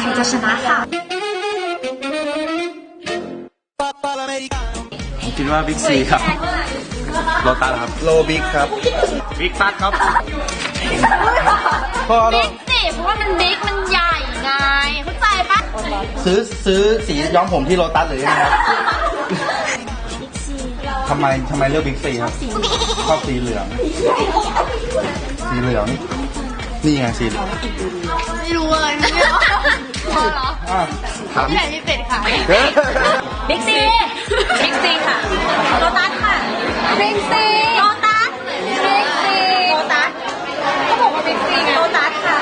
ใครจะชนะค่ะ คิดว่าบิ๊กซีครับโลตัสครับโลบิ๊กครับบิ๊กตัสครับพอแล้บิ๊กสิเพราะว่ามันบิ๊กมันใหญ่ไงเข้าใจปะซื้อซื้อสีย้อมผมที่โลตัสหรือยังงครับทำไมทำไมเลือกบิ๊กซีครับชอบสีเหลือง สีเหลือง นี่ไงสีเหลืองไม่รู้เลยไม่รู้พอเหรออะถามที่ไหนมีเป็ดขาย เฮ้ยบิ๊กซีบิ๊กซีค่ะโลตัสค่ะบิ๊กซีโลตัสบิ๊กซีโลตัสเขาบอกว่าบิ๊กซีไงโลตัสค่ะ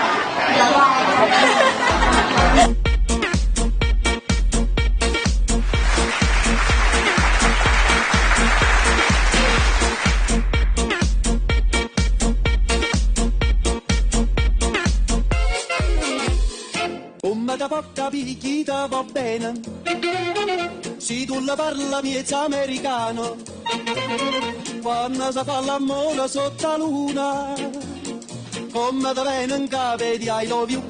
picchita va bene. Se tu la parla miezza americano. Quando si fa l'amore sotto la luna Come da bene in capo di I love you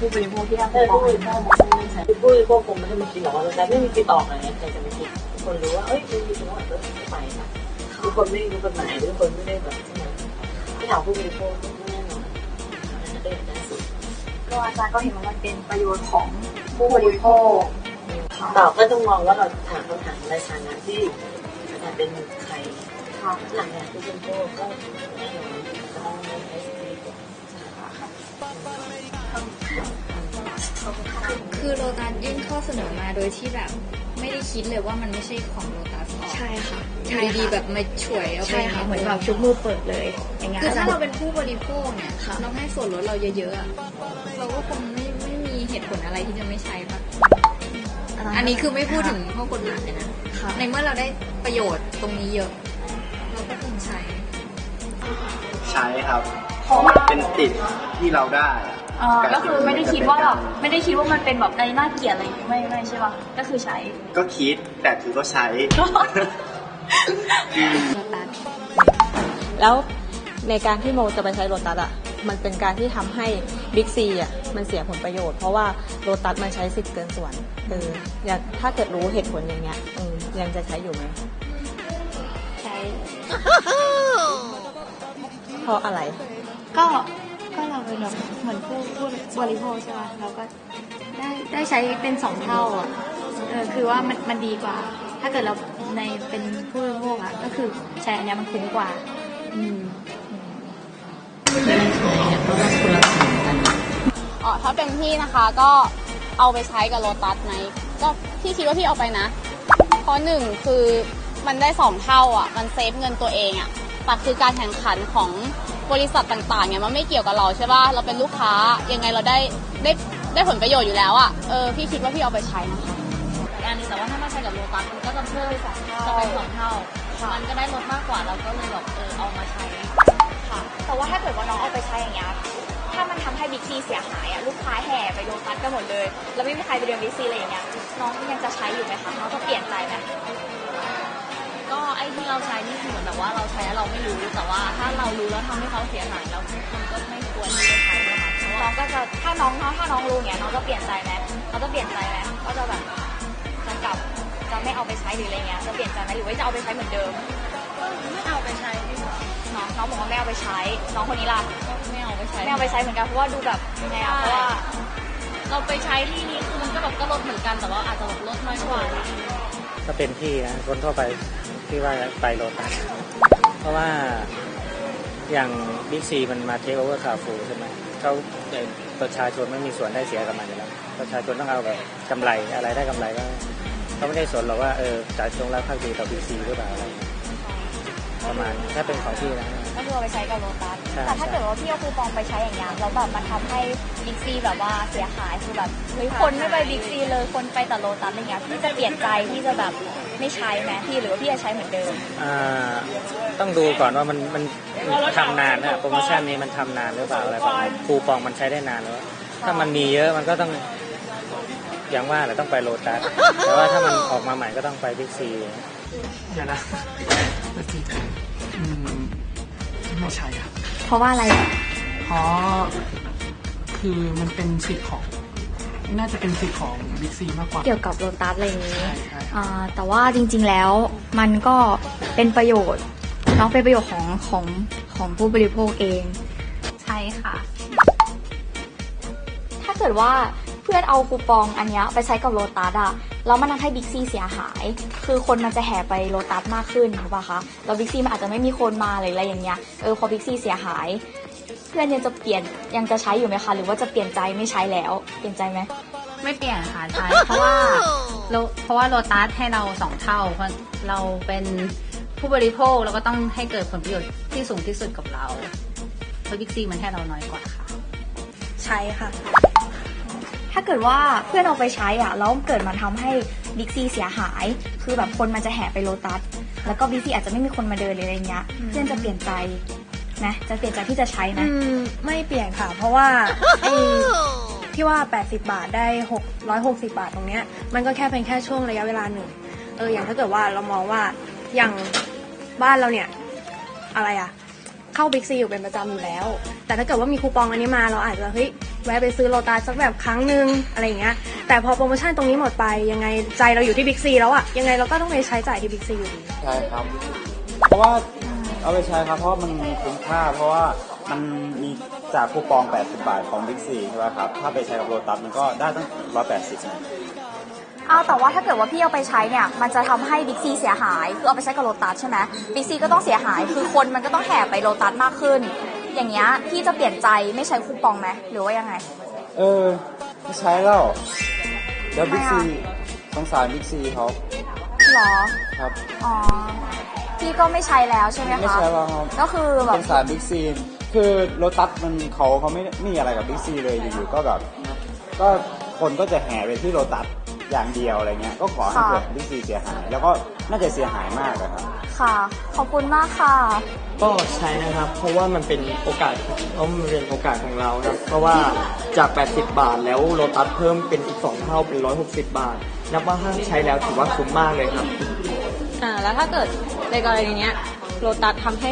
ผู้บริโภคที่ได้เอคูอปองผู้บริโภคไม่ใช่ผู้บริโภคคงไม่ได้มาคิดหรอกว่าเราจไม่มีคิดออกอะไรเงี้ยใครจะไปคิดทุกคนรู้ว่าเอ้ยมันมีจังหวะเออไปนะทุกคนไม่รู้กฎหมายทุกคนไม่ได้แบบใช่ไหมที่ถามผู้บริโภคแน่นอนอันนั้นก็อยากได้สุดก็อาจารย์ก็เห็นว่ามันเป็นประโยชน์ของผู้บริโภคต่อก็ต้องมองว่าเราถามคำถามในฐานะที่อาจารย์เป็นใครหลังจากผู้บริโภคก็แน่นอน คือโลตัสยื่นข้อเสนอมาโดยที่แบบไม่ได้คิดเลยว่ามันไม่ใช่ของโลตัสออกใช่ค่ะอยู่ดีๆแบบมาช่วยเอาไปใช่ค่ะเหมือนแบบชุบมือเปิดเลยอย่างเงี้ยคือถ้าจเราย์เป็นผู้บริโภคเนี่ยค่ะเราให้ส่วนลดเราเยอะๆอะเราก็คงไม่ไม่มีเหตุผลอะไรที่จะไม่ใช้ปะอันนี้คือไม่พูดถึงข้อกฎหมายนะค่ะในเมื่อเราได้ประโยชน์ตรงนี้เยอะ เราก็ต้องใช้ ใช้ครับเพราะมันเป็นติดที่เราได้ อ่าก็คือไม่ได้คิดว่าแบบไม่ได้คิดว่ามันเป็นแบบในน่าเกลียดอะไรอย่างงี้ไม่ไม่ใช่ป่ะก็คือใช้ ก็คิดแต่คือก็ใช้ โลตัสแล้วในการที่โมจะไปใช้โลตัสอะ มันเป็นการที่ทำให้บิ๊กซีอะมันเสียผลประโยชน์ เพราะว่าโลตัสมันใช้สิทธิ์เกินส่วนเอออยากถ้าเกิดรู้เหตุผลอย่างเงี้ยเออยังจะใช้อยู่ไหมใช้ เพราะอะไร ก็ ก็เราเป็นแบบเหมือนผู้ผู้บริโภคใช่ไหมเราก็ได้ได้ใช้เป็นสองเท่าอะเออคือว่ามันมันดีกว่า ถ้าเกิดเราในเป็นผู้บริโภคอะก็คือใช้อันเนี้ยมันคุ้มกว่า อืมอ๋อถ้าเป็นพี่นะคะก็เอาไปใช้กับโลตัสไหมก็พี่คิดว่าพี่เอาไปนะ เพราะหนึ่งคือมันได้สองเท่าอะ มันเซฟเงินตัวเองอะแต่คือการแข่งขันของ บริษัทต่างๆเนี่ยมันไม่เกี่ยวกับเราใช่ป่ะเราเป็นลูกค้ายังไงเราได้ได้ได้ผลประโยชน์อยู่แล้วอะเออพี่คิดว่าพี่เอาไปใช้นะคะอันนี้แต่ว่าถ้ามาใช้กับโลตัสมันก็จะเพิ่มสองเท่าจะเป็นสองเท่ามันก็ได้ลดมากกว่าเราก็เลยแบบเออเอามาใช้ค่ะแต่ว่าถ้าเกิดว่าน้องเอาไปใช้อย่างเงี้ยถ้ามันทำให้บิ๊กซีเสียหายอะลูกค้าแห่ไปโลตัสกันหมดเลย แล้วไม่มีใครไปเดินบิ๊กซีอะไรอย่างเงี้ยน้องยังจะใช้อยู่ไหมคะน้องจะเปลี่ยนใจไหม ก็ไอ้ที่เราใช้นี่คือเหมือนแบบว่าเราใช้แล้วเราไม่รู้แต่ว่าถ้าเรารู้แล้วทำให้เขาเสียหายแล้วมันก็ไม่ควรที่จะใช้นะคะเพราะน้ว่าองก็จะถ้าน้องถ้าน้องรู้อย่างเงี้ยน้องจะเปลี่ยนใจไหมน้องจะเปลี่ยนใจไหมก็จะแบบจะกลับจะไม่เอาไปใช้หรืออะไรเงี้ยจะเปลี่ยนใจไหมหรือว่าจะเอาไปใช้เหมือนเดิมไม่เอาไปใช้ดีกว่าน้องน้องบอกว่าไม่เอาไปใช้ น้องคนนี้ล่ะไม่เอาไปใช้ ไม่เอาไปใช้เหมือนกันเพราะว่าดูแบบยังไงอะเพราะว่าเราไปใช้ที่นี้คือมันก็แบบก็ลดเหมือนกันแต่ว่าอาจจะแบบลดน้อยกว่า ก็เป็นที่นะคนทั่วไป ที่ว่าไปโลตัสเพราะว่าอย่างบิ๊กซีมันมาเทคโอเวอร์คาฟูใช่ไหมเขาต่อประชาชนไม่มีส่วนได้เสียกับมันอยู่แล้วประชาชนต้องเอาแบบกำไรอะไรได้กำไรก็เขาไม่ได้สนหรอกว่าเออจ่ายตรงรับภาคดีต่อบิ๊กซีหรือเปล่าอะไรประมาณถ้าเป็นของพี่นะ ก็คือเอาไปใช้กับโลตัส ใช่แต่ถ้าใช่เกิดว่าพี่เอาคูปองไปใช้อย่างเงี้ยแล้วแบบมันทำให้บิ๊กซีแบบว่าเสียหายคือแบบเฮ้ยคนไม่ไปบิ๊กซีเลยคนไปแต่โลตัสอะไรเงี้ยพี่จะเปลี่ยนใจพี่จะแบบไม่ใช้ไหมพี่หรือว่าพี่จะใช้เหมือนเดิม อ่าต้องดูก่อนว่ามันมันทำนานนะโปรโมชั่นนี้มันทำนานหรือเปล่าอะไรประมาณคูปองมันใช้ได้นานหรือเปล่าถ้ามันมีเยอะมันก็ต้องอย่างว่าแหละต้องไปโลตัสแต่ว่าถ้ามันออกมาใหม่ก็ต้องไปบิ๊กซี เดี๋ยวนะอืม ไม่ใช่ครับเพราะว่าอะไรอะเพราะคือมันเป็นสิทธิ์ของ น่าจะเป็นสิทธิ์ของบิ๊กซีมากกว่า เกี่ยวกับโลตัสอะไรอย่างนี้ใช่ใช่ อ่าแต่ว่าจริงๆแล้วมันก็เป็นประโยชน์เน้องเป็นประโยชน์ของของของผู้บริโภคเอง ใช่ค่ะ ถ้าเกิดว่าเพื่อนเอาคูปองอันเนี้ยไปใช้กับโลตัสอะแล้วมันทำให้บิ๊กซีเสียหาย คือคนมันจะแห่ไปโลตัสมากขึ้นถูกปะคะแล้วบิ๊กซีมันอาจจะไม่มีคนมาหรืออะไรอย่างเงี้ยเออพอบิ๊กซีเสียหาย เพื่อนยังจะเปลี่ยนยังจะใช้อยู่ไหมคะ หรือว่าจะเปลี่ยนใจไม่ใช้แล้วเปลี่ยนใจไหมไม่เปลี่ยนค่ะใช่เพราะว่าโลเพราะว่าโลตัสให้เราสองเท่าเพราะเราเป็นผู้บริโภคเราก็ต้องให้เกิดผลประโยชน์ที่สูงที่สุดกับเราเพราะบิ๊กซีมันให้เราน้อยกว่าค่ะ ใช้ค่ะ ถ้าเกิดว่าเพื่อนเอาไปใช้อะแล้วเกิดมันทำให้บิ๊กซีเสียหาย คือแบบคนมันจะแห่ไปโลตัสแล้วก็บิ๊กซีอาจจะไม่มีคนมาเดินเลยอะไรเงี้ยเพื่อนจะเปลี่ยนใจนะจะเปลี่ยนใจที่จะใช้นะอืมไม่เปลี่ยนค่ะ เพราะว่าไอ้ที่ว่า 80 บาทได้6 160 บาทตรงเนี้ยมันก็แค่เป็นแค่ช่วงระยะเวลาหนึ่งเอออย่างถ้าเกิดว่าเรามองว่าอย่างบ้านเราเนี่ยอะไรอะเข้าบิ๊กซีอยู่เป็นประจำอยู่แล้ว แต่ถ้าเกิดว่ามีคูปองอันนี้มาเราอาจจะเฮ้ย แวะไปซื้อโลตัสสักแบบครั้งหนึ่งอะไรอย่างเงี้ยแต่พอโปรโมชั่นตรงนี้หมดไปยังไงใจเราอยู่ที่บิ๊กซีแล้วอะยังไงเราก็ต้องไปใช้จ่ายที่บิ๊กซีอยู่ดีใช่ครับ เพราะว่าเอาไปใช้ครับ เพราะว่ามันคุ้มค่า เพราะว่ามันมีจากคูปอง 80 บาทของบิ๊กซีใช่ไหมครับ ถ้าไปใช้กับโลตัสมันก็ได้ตั้ง 180นะเอาแต่ว่าถ้าเกิดว่าพี่เอาไปใช้เนี่ย มันจะทำให้บิ๊กซีเสียหาย คือเอาไปใช้กับโลตัสใช่ไหมบิ๊กซีก็ต้องเสียหาย คือคนมันก็ต้องแห่ไปโลตัสมากขึ้น อย่างเงี้ยพี่จะเปลี่ยนใจไม่ใช้คูปองไหมหรือว่ายังไง เออ ไม่ใช้แล้วแล้วบิ๊กทำไมซีอะสงสารบิ๊กซีเขาหรอครับอ๋อพี่ก็ไม่ใช้แล้วใช่ไหมคะไม่ใช้แล้วครับก็คือแบสบงสารบิ๊กซีคือโลตัสมันเขาเขาไม่ไม่มีอะไรกับบิ๊กซีเลยอยู่ๆก็แบบก็คนก็จะแห่ไปที่โลตัสอย่างเดียวอะไรเงี้ยก็ขอให้เกิดบิ๊กซีเสียหาย แล้วก็น่าจะเสียหายมากอะครับ ค่ะ ขอบคุณมากค่ะ ก็ใช้นะครับ เพราะว่ามันเป็นโอกาสเพราะมันเป็นโอกาสของเราครับ เพราะว่าจาก 80 บาทแล้วโลตัสเพิ่มเป็นอีก 2 เท่าเป็น 160 บาท นับว่าถ้าใช้แล้วถือว่าคุ้มมากเลยครับ อ่า แล้วถ้าเกิดในกรณีเนี้ยโลตัสทำให้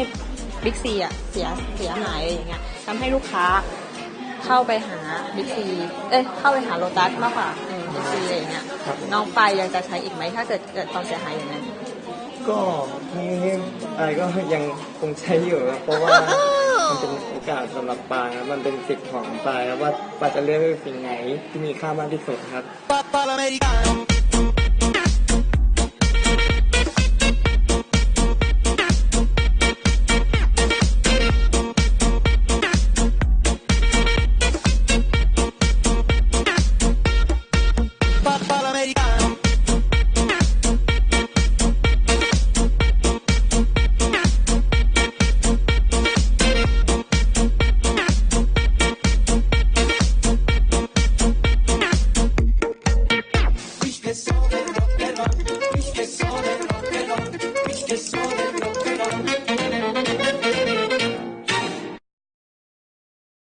บิ๊กซีอะเสียเสียหายอะไรอย่างเงี้ยทำให้ลูกค้าเข้าไปหาบิ๊กซี เอ้ย เข้าไปหาโลตัสมากกว่าบิ๊กซีอะไรอย่างเงี้ยครับน้องไปยังจะใช้อีกไหมถ้าเกิดเกิดความเสียหายอย่างนั้น ก็อะไรก็ยังคงใช้อยู่ครับเพราะว่ามันเป็นโอกาสสำหรับปางครับมันเป็นสิทธิ์ของปางครับว่าปางจะเลือกสิ่งไหนที่มีค่ามากที่สุดครับ